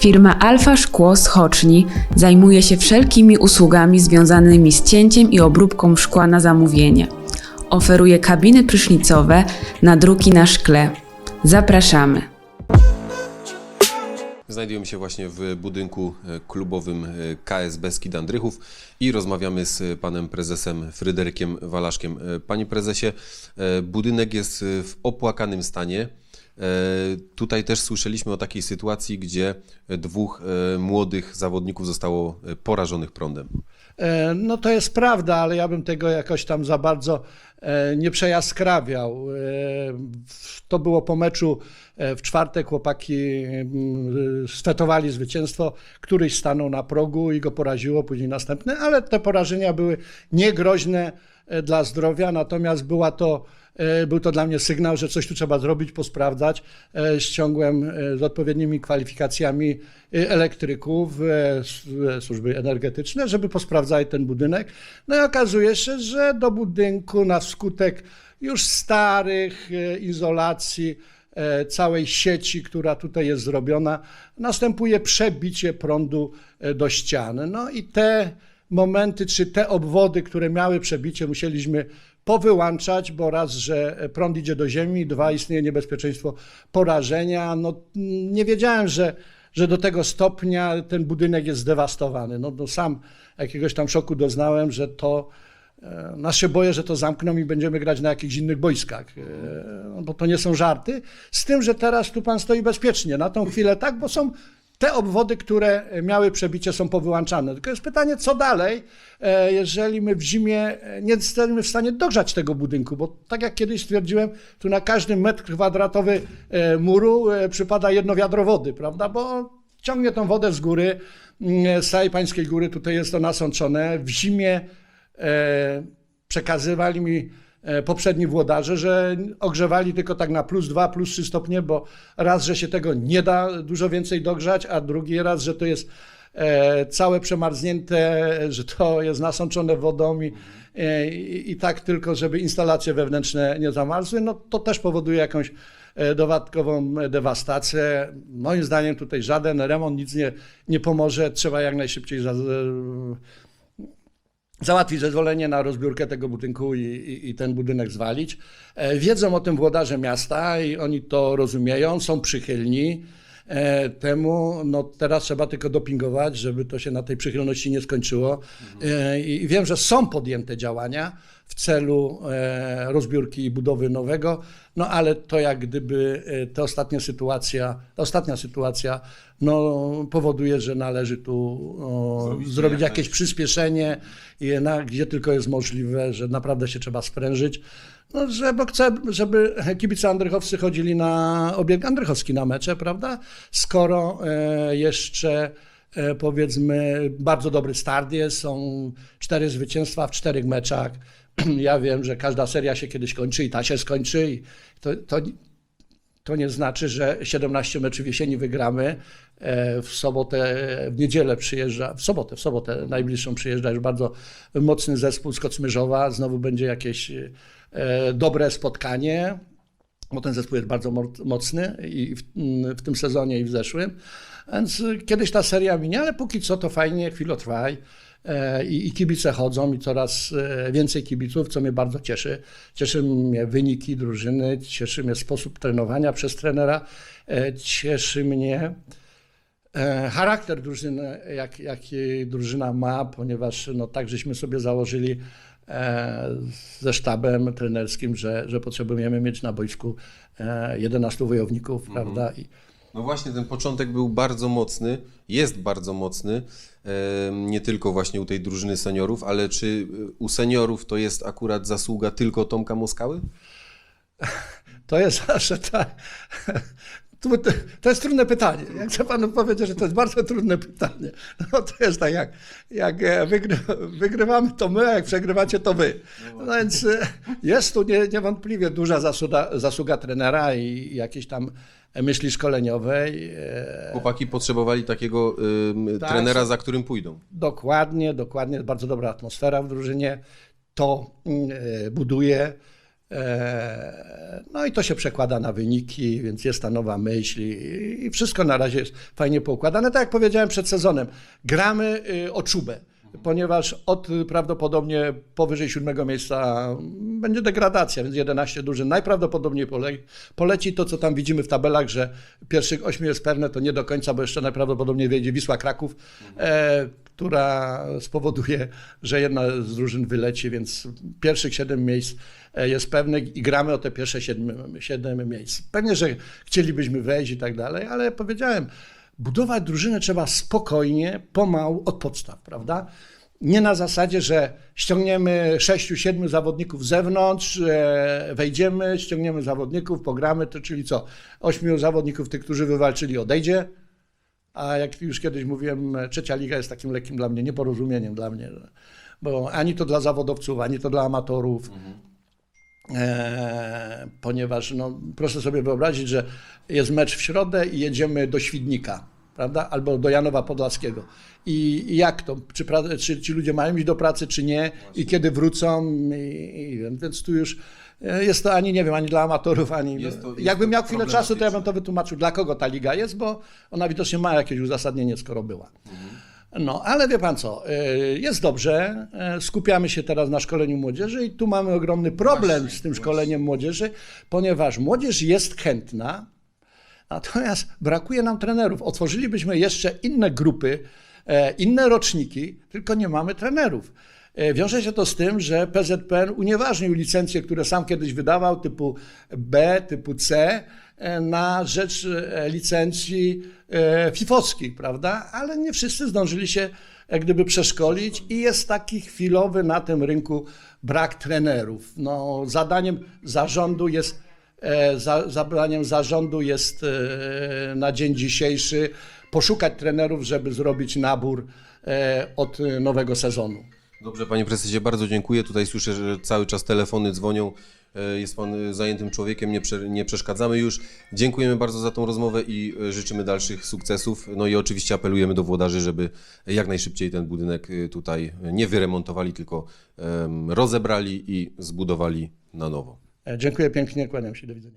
Firma Alfa Szkło z Choczni zajmuje się wszelkimi usługami związanymi z cięciem i obróbką szkła na zamówienie. Oferuje kabiny prysznicowe, nadruki na szkle. Zapraszamy. Znajdujemy się właśnie w budynku e, klubowym e, KS Beskid Andrychów i rozmawiamy z panem prezesem Fryderykiem Walaszkiem. E, Panie prezesie, budynek jest w opłakanym stanie. E, Tutaj też słyszeliśmy o takiej sytuacji, gdzie dwóch e, młodych zawodników zostało e, porażonych prądem. No to jest prawda, ale ja bym tego jakoś tam za bardzo nie przejaskrawiał. To było po meczu w czwartek, chłopaki mm, sfetowali zwycięstwo, któryś stanął na progu i go poraziło, później następny, ale te porażenia były niegroźne dla zdrowia, natomiast była to E, Był to dla mnie sygnał, że coś tu trzeba zrobić, posprawdzać. E, Ściągłem e, z odpowiednimi kwalifikacjami e, elektryków, e, e, służby energetyczne, żeby posprawdzali ten budynek. No i okazuje się, że do budynku na skutek już starych e, izolacji, e, całej sieci, która tutaj jest zrobiona, następuje przebicie prądu e, do ścian. No i te momenty, czy te obwody, które miały przebicie, musieliśmy powyłączać, bo raz, że prąd idzie do ziemi, dwa, istnieje niebezpieczeństwo porażenia. No, nie wiedziałem, że, że do tego stopnia ten budynek jest zdewastowany. No, no sam jakiegoś tam szoku doznałem, że to e, no się boję, że to zamkną i będziemy grać na jakichś innych boiskach, e, no bo to nie są żarty. Z tym, że teraz tu pan stoi bezpiecznie. Na tą chwilę tak, bo są te obwody, które miały przebicie, są powyłączane. Tylko jest pytanie, co dalej, e, jeżeli my w zimie e, nie jesteśmy w stanie dogrzać tego budynku, bo tak jak kiedyś stwierdziłem, tu na każdy metr kwadratowy e, muru przypada jedno wiadro wody, prawda, bo ciągnie tą wodę z góry, mm, z całej Pańskiej Góry, tutaj jest to nasączone. W zimie przekazywali mi poprzedni włodarze, że ogrzewali tylko tak na plus 2, plus 3 stopnie, bo raz, że się tego nie da dużo więcej dogrzać, a drugi raz, że to jest e, całe przemarznięte, że to jest nasączone wodą i, e, i, i tak tylko, żeby instalacje wewnętrzne nie zamarzły, no to też powoduje jakąś e, dodatkową dewastację. Moim zdaniem tutaj żaden remont nic nie, nie pomoże, trzeba jak najszybciej załatwić zezwolenie na rozbiórkę tego budynku i, i, i ten budynek zwalić. E, Wiedzą o tym włodarze miasta i oni to rozumieją, są przychylni e, temu. No teraz trzeba tylko dopingować, żeby to się na tej przychylności nie skończyło. I i wiem, że są podjęte działania w celu e, rozbiórki i budowy nowego, no ale to jak gdyby e, ta ostatnia sytuacja, ta ostatnia sytuacja no, powoduje, że należy tu o, Zrobić zrobić jak jakieś przyspieszenie, i na, gdzie tylko jest możliwe, że naprawdę się trzeba sprężyć. No, że, bo chcę, żeby kibice andrychowscy chodzili na obieg andrychowski na mecze, prawda? Skoro e, jeszcze e, powiedzmy bardzo dobry start jest, są cztery zwycięstwa w czterech meczach. Ja wiem, że każda seria się kiedyś kończy i ta się skończy i to, to, to nie znaczy, że 17 meczów jesieni wygramy. E, W sobotę, w niedzielę przyjeżdża, w sobotę, w sobotę najbliższą przyjeżdża już bardzo mocny zespół z Kocmyżowa. Znowu będzie jakieś e, dobre spotkanie, bo ten zespół jest bardzo mo- mocny i w, w tym sezonie i w zeszłym. Więc kiedyś ta seria minie, ale póki co to fajnie, chwilotrwaj. E, I, I kibice chodzą i coraz e, więcej kibiców, co mnie bardzo cieszy. Cieszy mnie wyniki drużyny, cieszy mnie sposób trenowania przez trenera, e, cieszy mnie e, charakter drużyny, jak, jaki drużyna ma, ponieważ no, tak żeśmy sobie założyli e, ze sztabem trenerskim, że, że potrzebujemy mieć na boisku e, 11 wojowników, prawda? I, No właśnie, ten początek był bardzo mocny, jest bardzo mocny, nie tylko właśnie u tej drużyny seniorów, ale czy e, u seniorów to jest akurat zasługa tylko Tomka Moskały? To jest zawsze tak. To, jest trudne pytanie. Jak chcę panu powiedzieć, że to jest bardzo trudne pytanie. No to jest tak, jak, jak e, wygry, wygrywamy to my, a jak przegrywacie to wy. No więc e, jest tu nie, niewątpliwie duża zasługa, zasługa trenera i jakiejś tam myśli szkoleniowej. E, Chłopaki potrzebowali takiego ym, Tak, trenera, za którym pójdą. Dokładnie, dokładnie. Bardzo dobra atmosfera w drużynie. To e, buduje. E, No i to się przekłada na wyniki, więc jest ta nowa myśl i, i wszystko na razie jest fajnie poukładane. Tak jak powiedziałem przed sezonem, gramy y, o czubę, ponieważ od prawdopodobnie powyżej siódmego miejsca będzie degradacja, więc 11 drużyn najprawdopodobniej pole, poleci. To, co tam widzimy w tabelach, że pierwszych ośmiu jest pewne, to nie do końca, bo jeszcze najprawdopodobniej wejdzie Wisła Kraków, e, która spowoduje, że jedna z drużyn wyleci, więc pierwszych siedem miejsc e, jest pewnych i gramy o te pierwsze siedem, siedem miejsc. Pewnie, że chcielibyśmy wejść i tak dalej, ale powiedziałem, budować drużynę trzeba spokojnie, pomału, od podstaw, prawda? Nie na zasadzie, że ściągniemy sześciu, siedmiu zawodników z zewnątrz, wejdziemy, ściągniemy zawodników, pogramy, to czyli co? Ośmiu zawodników, tych, którzy wywalczyli, odejdzie, a jak już kiedyś mówiłem, trzecia liga jest takim lekkim dla mnie nieporozumieniem dla mnie, bo ani to dla zawodowców, ani to dla amatorów. E, ponieważ no, proszę sobie wyobrazić, że jest mecz w środę i jedziemy do Świdnika, prawda? Albo do Janowa Podlaskiego. I, i jak to? Czy, pra- czy ci ludzie mają iść do pracy, czy nie? I kiedy wrócą? I, i, więc tu już e, jest to ani, nie wiem, ani dla amatorów, ani... Jest to- jest Jakbym miał chwilę czasu, to ja bym to wytłumaczył, dla kogo ta liga jest, bo ona widocznie ma jakieś uzasadnienie, skoro była. No, ale wie pan co, y, jest dobrze, y, skupiamy się teraz na szkoleniu młodzieży i tu mamy ogromny problem Właśnie, z tym szkoleniem młodzieży, ponieważ młodzież jest chętna, natomiast brakuje nam trenerów. Otworzylibyśmy jeszcze inne grupy, e, inne roczniki, tylko nie mamy trenerów. E, Wiąże się to z tym, że PZPN unieważnił licencje, które sam kiedyś wydawał, typu B, typu C, e, na rzecz e, licencji fifowskich, prawda? Ale nie wszyscy zdążyli się jak gdyby przeszkolić i jest taki chwilowy na tym rynku brak trenerów. No, zadaniem zarządu jest za, zadaniem zarządu jest na dzień dzisiejszy poszukać trenerów, żeby zrobić nabór od nowego sezonu. Dobrze, panie prezesie, bardzo dziękuję. Tutaj słyszę, że cały czas telefony dzwonią. E, Jest pan e, zajętym człowiekiem, nie, prze, nie przeszkadzamy już. Dziękujemy bardzo za tą rozmowę i e, życzymy dalszych sukcesów. No i oczywiście apelujemy do włodarzy, żeby jak najszybciej ten budynek tutaj nie wyremontowali, tylko rozebrali i zbudowali na nowo. Dziękuję pięknie, kłaniam się, do widzenia.